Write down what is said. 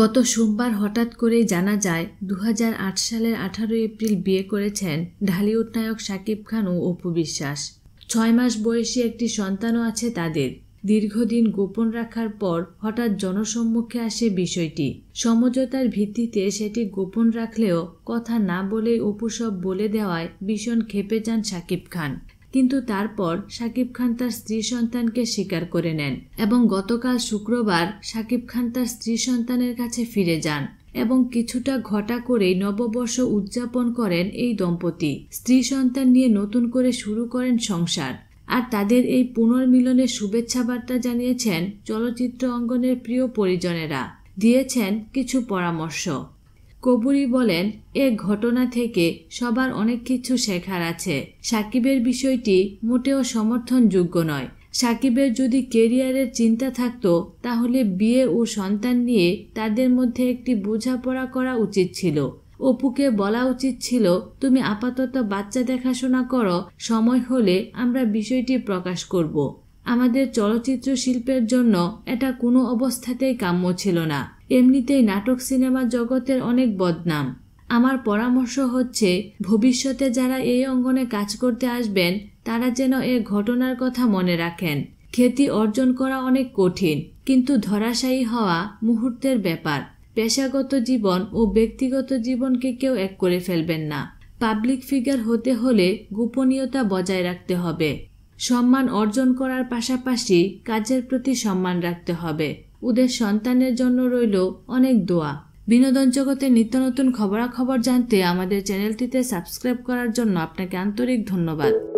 গত সোমবার হঠাৎ করেই জানা যায় দু হাজার আট সালের আঠারো এপ্রিল বিয়ে করেছেন ঢালিউড নায়ক শাকিব খান ও অপু বিশ্বাস। ছয় মাস বয়সী একটি সন্তানও আছে তাদের। দীর্ঘদিন গোপন রাখার পর হঠাৎ জনসম্মুখে আসে বিষয়টি। সমঝোতার ভিত্তিতে সেটি গোপন রাখলেও কথা না বলেই অপু সব বলে দেওয়ায় ভীষণ খেপে যান শাকিব খান। কিন্তু তারপর শাকিব খান তার স্ত্রী সন্তানকে স্বীকার করে নেন এবং গতকাল শুক্রবার শাকিব খান তার স্ত্রী সন্তানের কাছে ফিরে যান এবং কিছুটা ঘটা করেই নববর্ষ উদযাপন করেন এই দম্পতি। স্ত্রী সন্তান নিয়ে নতুন করে শুরু করেন সংসার। আর তাদের এই পুনর্মিলনের শুভেচ্ছা বার্তা জানিয়েছেন চলচ্চিত্র অঙ্গনের প্রিয় পরিজনেরা। দিয়েছেন কিছু পরামর্শ। কবুরি বলেন, এ ঘটনা থেকে সবার অনেক কিছু শেখার আছে। সাকিবের বিষয়টি মোটেও সমর্থনযোগ্য নয়। সাকিবের যদি কেরিয়ারের চিন্তা থাকতো, তাহলে বিয়ে ও সন্তান নিয়ে তাদের মধ্যে একটি বোঝাপড়া করা উচিত ছিল। অপুকে বলা উচিত ছিল, তুমি আপাতত বাচ্চা দেখাশোনা করো, সময় হলে আমরা বিষয়টি প্রকাশ করব। আমাদের চলচ্চিত্র শিল্পের জন্য এটা কোনো অবস্থাতেই কাম্য ছিল না। এমনিতেই নাটক সিনেমা জগতের অনেক বদনাম। আমার পরামর্শ হচ্ছে, ভবিষ্যতে যারা এই অঙ্গনে কাজ করতে আসবেন, তারা যেন এ ঘটনার কথা মনে রাখেন। খ্যাতি অর্জন করা অনেক কঠিন, কিন্তু ধরাশায়ী হওয়া মুহূর্তের ব্যাপার। পেশাগত জীবন ও ব্যক্তিগত জীবনকে কেউ এক করে ফেলবেন না। পাবলিক ফিগার হতে হলে গোপনীয়তা বজায় রাখতে হবে। সম্মান অর্জন করার পাশাপাশি কাজের প্রতি সম্মান রাখতে হবে। ওদের সন্তানের জন্য রইল অনেক দোয়া। বিনোদন জগতের নিত্য নতুন খবরাখবর জানতে আমাদের চ্যানেলটিতে সাবস্ক্রাইব করার জন্য আপনাকে আন্তরিক ধন্যবাদ।